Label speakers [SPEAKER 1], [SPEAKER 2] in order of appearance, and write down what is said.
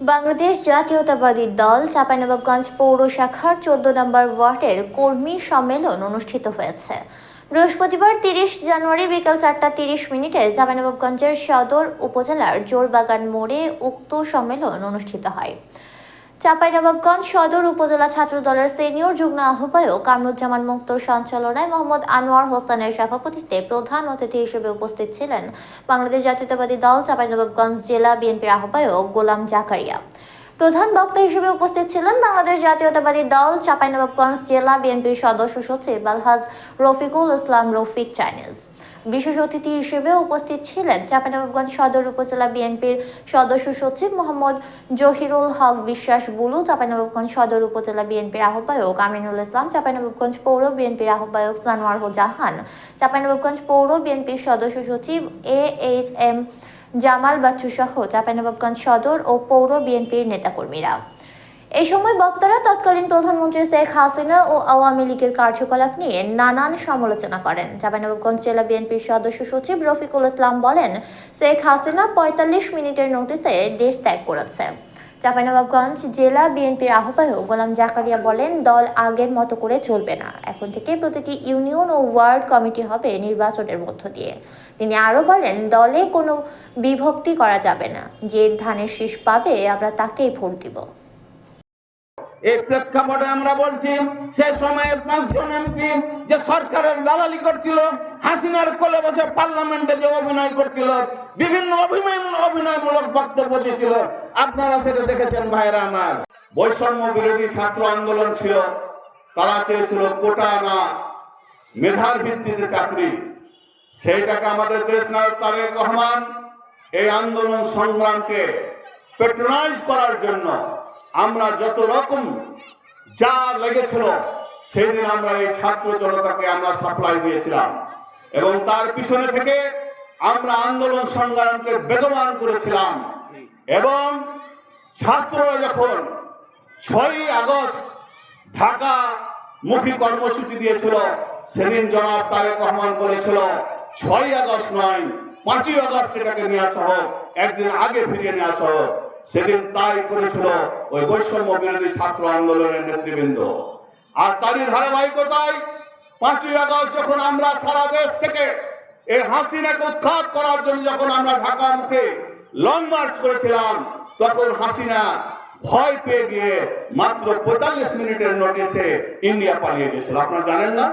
[SPEAKER 1] বাংলাদেশ জাতীয়তাবাদী দল চাঁপাইনবাবগঞ্জ পৌর শাখার চোদ্দ নম্বর ওয়ার্ডের কর্মী সম্মেলন অনুষ্ঠিত হয়েছে। বৃহস্পতিবার তিরিশ জানুয়ারি বিকাল চারটা তিরিশ মিনিটে চাঁপাইনবাবগঞ্জের সদর উপজেলার জোরবাগান মোড়ে উক্ত সম্মেলন অনুষ্ঠিত হয়। চাঁপাইনবাবগঞ্জ সদর উপজেলা ছাত্র দলের সিনিয়র যুগ্ম আহ্বায়ক কামরুজ্জামান মুক্তর সঞ্চালনায় মোহাম্মদ আনোয়ার হোসেনের সভাপতিত্বে প্রধান অতিথি হিসেবে উপস্থিত ছিলেন বাংলাদেশ জাতীয়তাবাদী দল চাঁপাইনবাবগঞ্জ জেলা বিএনপির আহ্বায়ক গোলাম জাকারিয়া। প্রধান বক্তা হিসেবে উপস্থিত ছিলেন বাংলাদেশ জাতীয়তাবাদী দল চাঁপাইনবাবগঞ্জ জেলা বিএনপির সদস্য সচিব আলহাজ রফিকুল ইসলাম রফিক চাইনিজ। বিশেষ অতিথি হিসেবে উপস্থিত ছিলেন চাঁপাইনবাবগঞ্জ সদর উপজেলা বিএনপির সদস্য সচিব মোহাম্মদ জহিরুল হক বিশ্বাস বুলু চাঁপাইনবাবগঞ্জ সদর উপজেলা বিএনপির আহ্বায়ক আমিনুল ইসলাম চাঁপাইনবাবগঞ্জ পৌর বিএনপির আহ্বায়ক সানোয়ার জাহান চাঁপাইনবাবগঞ্জ পৌর বিএনপির সদস্য সচিব A H M Jamal Bachchu সহ চাঁপাইনবাবগঞ্জ সদর ও পৌর বিএনপির নেতাকর্মীরা। এই সময় বক্তারা তৎকালীন প্রধানমন্ত্রী শেখ হাসিনা ও আওয়ামী লীগের কার্যকলাপ নিয়ে নানান সমালোচনা করেন। চাঁপাইনবাবগঞ্জ জেলা বিএনপির সদস্য সচিব রফিকুল ইসলাম বলেন, শেখ হাসিনা পঁয়তাল্লিশ মিনিটের নোটিসে দেশ ত্যাগ করেছে। চাঁপাইনবাবগঞ্জ জেলা বিএনপির আহ্বায়ক গোলাম জাকারিয়া বলেন, দল আগের মতো করে চলবে না। এখন থেকে প্রতিটি ইউনিয়ন ও ওয়ার্ড কমিটি হবে নির্বাচনের মধ্য দিয়ে। তিনি আরও বলেন, দলে কোনো বিভক্তি করা যাবে না। যে ধানের শীষ পাবে, আমরা তাকেই ভোট দিব।
[SPEAKER 2] এই প্রেক্ষাপটে আমরা বলছি, সে সময়ের পাঁচজন এমপি যে সরকারের দালালি করছিল, হাসিনার কোলে বসে পার্লামেন্টে যে অভিনয় করছিল, বিভিন্ন অভিনয়, অভিনয়মূলক বক্তব্য দিয়েছিল। আপনারা সেটা দেখেছেন ভাইরা আমার।
[SPEAKER 3] বৈষম্য বিরোধী ছাত্র আন্দোলন ছিল, তারা চেয়েছিল কোটা না, মেধার ভিত্তিতে চাকরি। সেইটাকে আমাদের দেশ নায়ক তারেক রহমান এই আন্দোলন সংগ্রামকে পেট্রোনাইজ করার জন্য আমরা যত রকম যা লেগেছিল, সেদিন আমরা এই ছাত্র জনতাকে আমরা সাপ্লাই দিয়েছিলাম। এবং তার পিছনে থেকে আমরা আন্দোলন সংগ্রামকে বেগবান করেছিলাম। এবং ছাত্ররা যখন ছয়ই আগস্ট ঢাকা মুখী কর্মসূচি দিয়েছিল, সেদিন জনাব তারেক রহমান বলেছিল, ছয়ই আগস্ট নয়, পাঁচই আগস্ট এটাকে নিয়ে আসা হোক একদিন আগে ফিরিয়ে নিয়ে আসা। হোক সেদিন তাই করেছিল ওই বৈষম্য বিরোধী ছাত্র আন্দোলনের নেতৃবৃন্দ। আর তারই ধারাবাহিকতায় পাঁচই আগস্ট যখন আমরা সারা দেশ থেকে এই হাসিনাকে উৎখাত করার জন্য যখন আমরা ঢাকা মুখে লং মার্চ করেছিলাম, তখন হাসিনা ভয় পেয়ে গিয়ে মাত্র পঁয়তাল্লিশ মিনিটের নোটিশে ইন্ডিয়া পালিয়ে গেছিল। আপনারা জানেন না?